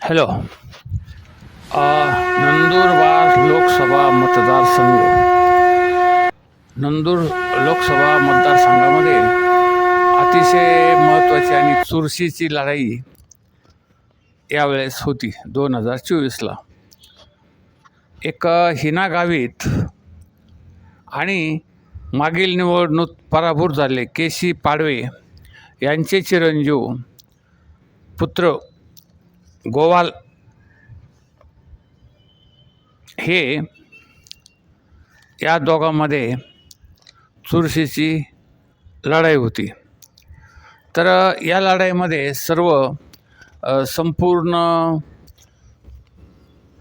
Hello Nandurbar Lok Sabha मतदारसंघ नंदूर लोकसभा मतदारसंघामध्ये अतिशय महत्त्वाची आणि चुरशीची लढाई यावेळेस होती दोन हजार चोवीसला एक हिना गावीत आणि मागील निवडणूक पराभूत झाले के सी पाडवे यांचे चिरंजीव पुत्र गोवाल हे या दोघांमध्ये चुरशीची लढाई होती. तर या लढाईमध्ये सर्व संपूर्ण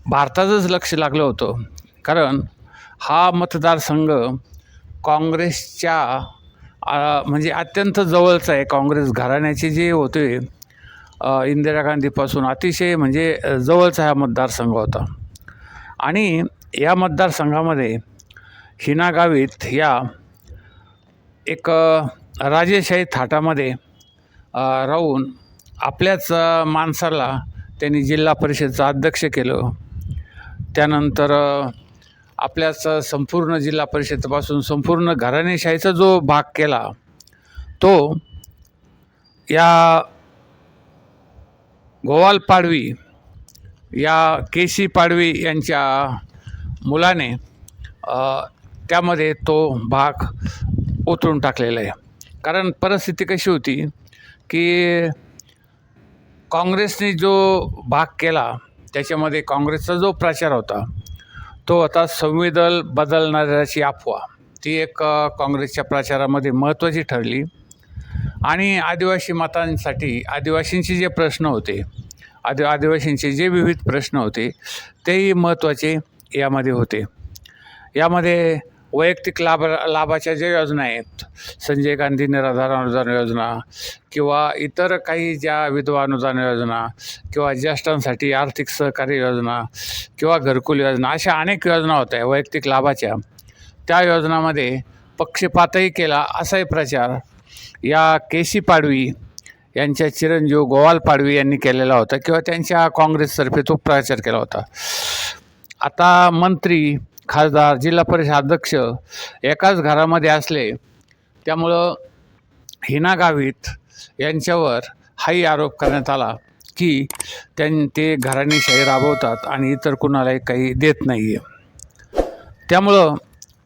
भारताचंच लक्ष लागलं होतं. कारण हा मतदारसंघ काँग्रेसच्या म्हणजे अत्यंत जवळचा आहे. काँग्रेस घराण्याचे जे होते इंदिरा गांधीपासून अतिशय म्हणजे जवळचा हा मतदारसंघ होता. आणि या मतदारसंघामध्ये हिना गावित या एक राजेशाही थाटामध्ये राहून आपल्याच माणसाला त्यांनी जिल्हा परिषदचं अध्यक्ष केलं. त्यानंतर आपल्याच संपूर्ण जिल्हा परिषदपासून संपूर्ण घराणेशाहीचा जो भाग केला तो या गोवाल पाडवी या के सी पाडवी यांच्या मुलाने त्यामध्ये तो भाग उतरून टाकलेला आहे. कारण परिस्थिती कशी होती की काँग्रेसने जो भाग केला त्याच्यामध्ये काँग्रेसचा जो प्रचार होता तो आता संविधान बदलणाऱ्याची अफवा. ती एक काँग्रेसच्या प्रचारामध्ये महत्त्वाची ठरली. आणि आदिवासी मतांसाठी आदिवासींचे जे प्रश्न होते आदि आदिवासींचे जे विविध प्रश्न होते तेही महत्त्वाचे यामध्ये होते. यामध्ये वैयक्तिक लाभ लाभाच्या ज्या योजना आहेत संजय गांधी निराधार अनुदान योजना किंवा इतर काही ज्या विधवा अनुदान योजना किंवा ज्येष्ठांसाठी आर्थिक सहकार्य योजना किंवा घरकुल योजना अशा अनेक योजना होत्या वैयक्तिक लाभाच्या. त्या योजनामध्ये पक्षपातही केला असाही प्रचार या के सी पाडवी यांच्या चिरंजीव गोवाल पाडवी यांनी केलेला होता किंवा त्यांच्या काँग्रेसतर्फे तो प्रचार केला होता. आता मंत्री खासदार जिल्हा परिषद अध्यक्ष एकाच घरामध्ये असले त्यामुळं हिना गावित यांच्यावर हाही आरोप करण्यात आला की त्यां ते घराणेशाही राबवतात आणि इतर कुणालाही काही देत नाही आहे त्यामुळं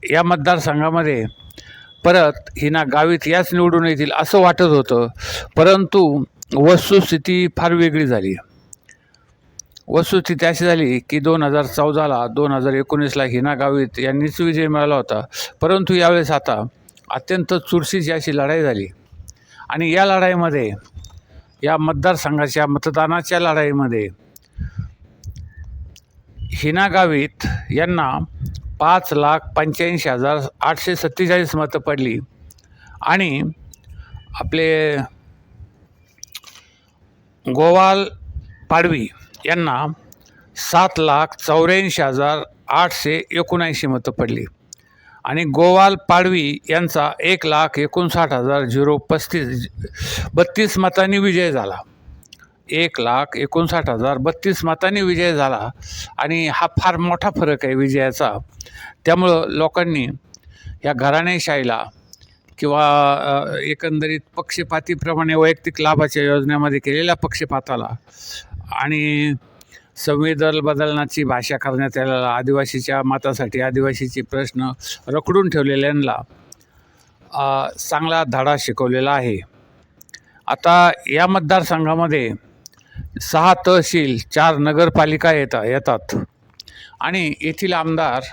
या मतदारसंघामध्ये परत हिना गावित याच निवडून येतील असं वाटत होतं. परंतु वस्तुस्थिती फार वेगळी झाली. वस्तुस्थिती अशी झाली की दोन हजार चौदाला दोन हजार एकोणीसला हिना गावित यांनीच विजय मिळाला होता. परंतु यावेळेस आता अत्यंत चुरशीची अशी लढाई झाली. आणि या लढाईमध्ये या मतदारसंघाच्या मतदानाच्या लढाईमध्ये हिना गावित यांना पाच लाख पंच्याऐंशी हजार आठशे सत्तेचाळीस मतं पडली. आणि आपले गोवाल पाडवी यांना सात लाख चौऱ्याऐंशी हजार आठशे एकोणऐंशी मतं पडली. आणि गोवाल पाडवी यांचा एक लाख एकोणसाठ हजार झिरो पस्तीस बत्तीस मतांनी विजय झाला. एक लाख एकोणसाठ हजार बत्तीस मतांनी विजय झाला. आणि हा फार मोठा फरक आहे विजयाचा. त्यामुळं लोकांनी या घराणेशाहीला किंवा एकंदरीत पक्षपातीप्रमाणे वैयक्तिक लाभाच्या योजनेमध्ये केलेल्या पक्षपाताला आणि संविधान बदलण्याची भाषा करण्यात आलेला आदिवासीच्या मतासाठी आदिवासीचे प्रश्न रखडून ठेवलेल्यांना चांगला धडा शिकवलेला आहे. आता या मतदारसंघामध्ये सहा तहसील चार नगरपालिका येता येतात. आणि येथील आमदार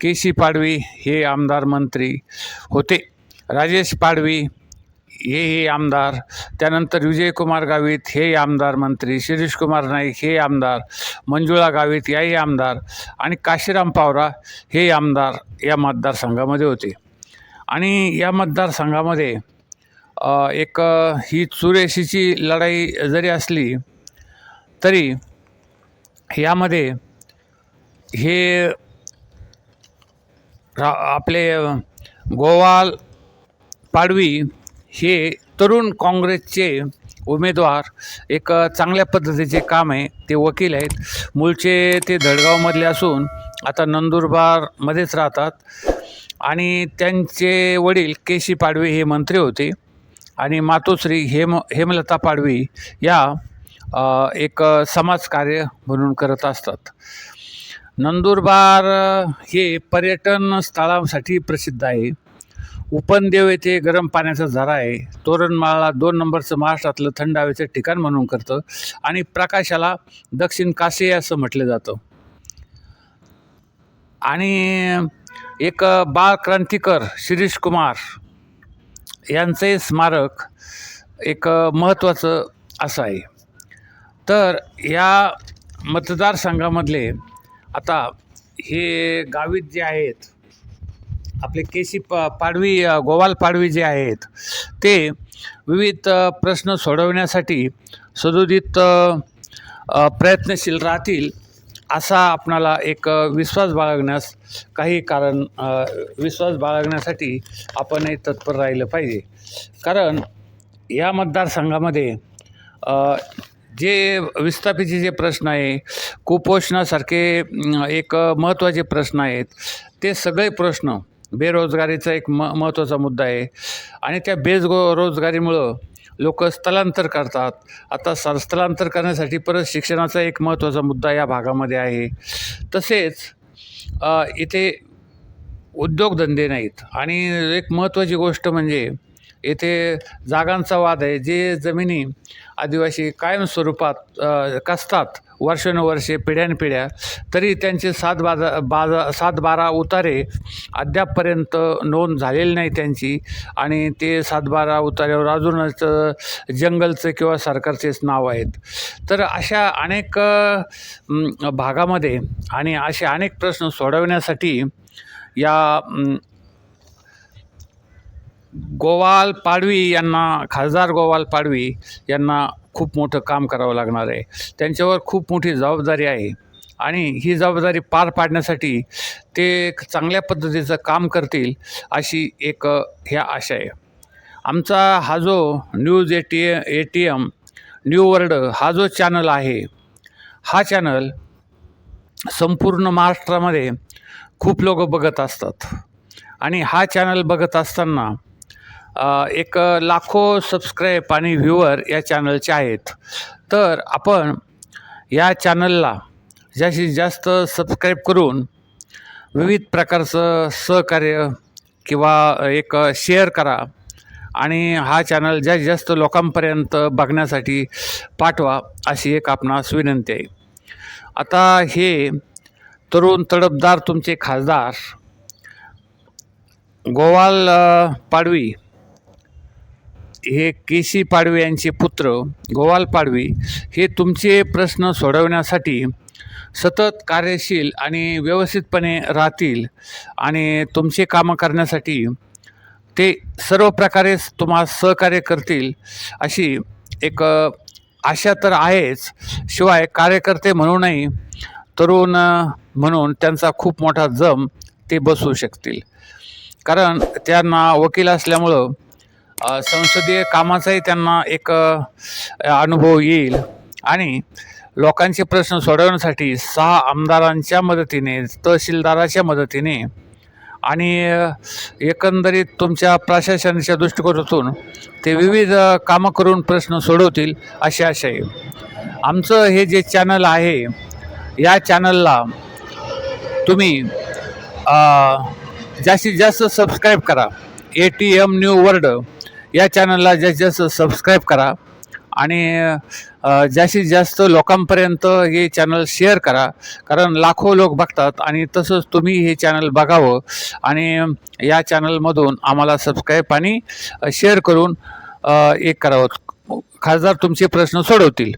के सी पाडवी हे आमदार मंत्री होते. राजेश पाडवी हे हे आमदार त्यानंतर विजयकुमार गावित हे आमदार मंत्री शिरीष कुमार नाईक हे आमदार मंजुळा गावित याही आमदार आणि काशीराम पावरा हे आमदार या मतदारसंघामध्ये होते. आणि या मतदारसंघामध्ये एक ही चुरेशीची लढाई जरी असली तरी यामध्ये हे रा आपले गोवाल पाडवी हे तरुण काँग्रेसचे उमेदवार. एक चांगल्या पद्धतीचे काम आहे. ते वकील आहेत. मूळचे ते धडगावमधले असून आता नंदुरबारमध्येच राहतात. आणि त्यांचे वडील केशी पाडवी हे मंत्री होते. आणि मातोश्री हेम हेमलता पाडवी या एक समाजकार्य म्हणून करत असतात. नंदुरबार हे पर्यटन स्थळांसाठी प्रसिद्ध आहे. उपनदेव येथे गरम पाण्याचा झरा आहे. तोरणमाळा दोन नंबरचं महाराष्ट्रातलं थंड हवेचं ठिकाण म्हणून करतं आणि प्रकाशाला दक्षिण काशी असं म्हटलं जातं. आणि एक बाळ क्रांतिकर शिरीष कुमार यांचे स्मारक एक महत्त्वाचं असं आहे. तर या मतदारसंघामधले आता हे गावीत जे आहेत आपले केसी प पाडवी गोवाल पाडवी जे आहेत ते विविध प्रश्न सोडवण्यासाठी सदोदित प्रयत्नशील राहतील असा आपणाला एक विश्वास बाळगण्यास काही कारण विश्वास बाळगण्यासाठी आपणही तत्पर राहिलं पाहिजे. कारण या मतदारसंघामध्ये जे विस्थापितचे जे प्रश्न आहे कुपोषणासारखे एक महत्त्वाचे प्रश्न आहेत ते सगळे प्रश्न बेरोजगारीचा एक म महत्त्वाचा मुद्दा आहे. आणि त्या बेजगो रोजगारीमुळं लोक स्थलांतर करतात. आता स स्थलांतर करण्यासाठी परत शिक्षणाचा एक महत्त्वाचा मुद्दा या भागामध्ये आहे. तसेच इथे उद्योगधंदे नाहीत. आणि एक महत्त्वाची गोष्ट म्हणजे येथे जागांचा वाद आहे. जे जमिनी आदिवासी कायम स्वरूपात कसतात वर्षानुवर्षे पिढ्यानपिढ्या तरी त्यांचे सात बाजा बाजा सात बारा उतारे अद्यापपर्यंत नोंद झालेली नाही त्यांची. आणि ते सात बारा उतार्यावर अजूनच जंगलचं किंवा सरकारचेच नाव आहेत. तर अशा अनेक भागामध्ये आणि असे अनेक प्रश्न सोडवण्यासाठी या गोवाल पाडवी यांना खासदार गोवाल पाडवी यांना खूप मोठं काम करावं लागणार आहे. त्यांच्यावर खूप मोठी जबाबदारी आहे. आणि ही जबाबदारी पार पाडण्यासाठी ते चांगल्या पद्धतीचं काम करतील अशी एक ह्या आशा आहे. आमचा हा जो news A T A T M new world हा जो चॅनल आहे हा चॅनल संपूर्ण महाराष्ट्रामध्ये खूप लोक बघत असतात. आणि हा चॅनल बघत असताना एक लाखो सबस्क्राईब आणि व्ह्युअर या चॅनलचे आहेत. तर आपण या चॅनलला जास्तीत जास्त सबस्क्राईब करून विविध प्रकारचं सहकार्य किंवा एक शेअर करा आणि हा चॅनल जास्तीत जास्त लोकांपर्यंत बघण्यासाठी पाठवा अशी एक आपणास विनंती आहे. आता हे तरुण तडफदार तुमचे खासदार गोवाल पाडवी हे केशी पाडवी यांचे पुत्र गोवाल पाडवी हे तुमचे प्रश्न सोडवण्यासाठी सतत कार्यशील आणि व्यवस्थितपणे राहतील आणि तुमचे कामं करण्यासाठी ते सर्व प्रकारे तुम्हाला सहकार्य करतील अशी एक आशा तर आहेच. शिवाय कार्यकर्ते म्हणूनही तरुण म्हणून त्यांचा खूप मोठा जम ते बसवू शकतील. कारण त्यांना वकील असल्यामुळं संसदीय कामाचाही त्यांना एक अनुभव येईल. आणि लोकांचे प्रश्न सोडवण्यासाठी सहा आमदारांच्या मदतीने तहसीलदाराच्या मदतीने आणि एकंदरीत तुमच्या प्रशासनाच्या दृष्टिकोनातून ते विविध कामं करून प्रश्न सोडवतील अशी आशा आहे. आमचं हे जे चॅनल आहे या चॅनलला तुम्ही जास्तीत जास्त सबस्क्राईब करा. A T M new world या चॅनलला जास्तीत जास्त सबस्क्राईब करा. आणि जास्तीत जास्त लोकांपर्यंत हे चॅनल शेअर करा. कारण लाखो लोक बघतात आणि तसंच तुम्ही हे चॅनल बघावं. आणि या चॅनलमधून आम्हाला सबस्क्राईब आणि शेअर करून एक करावं. खासदार तुमचे प्रश्न सोडवतील.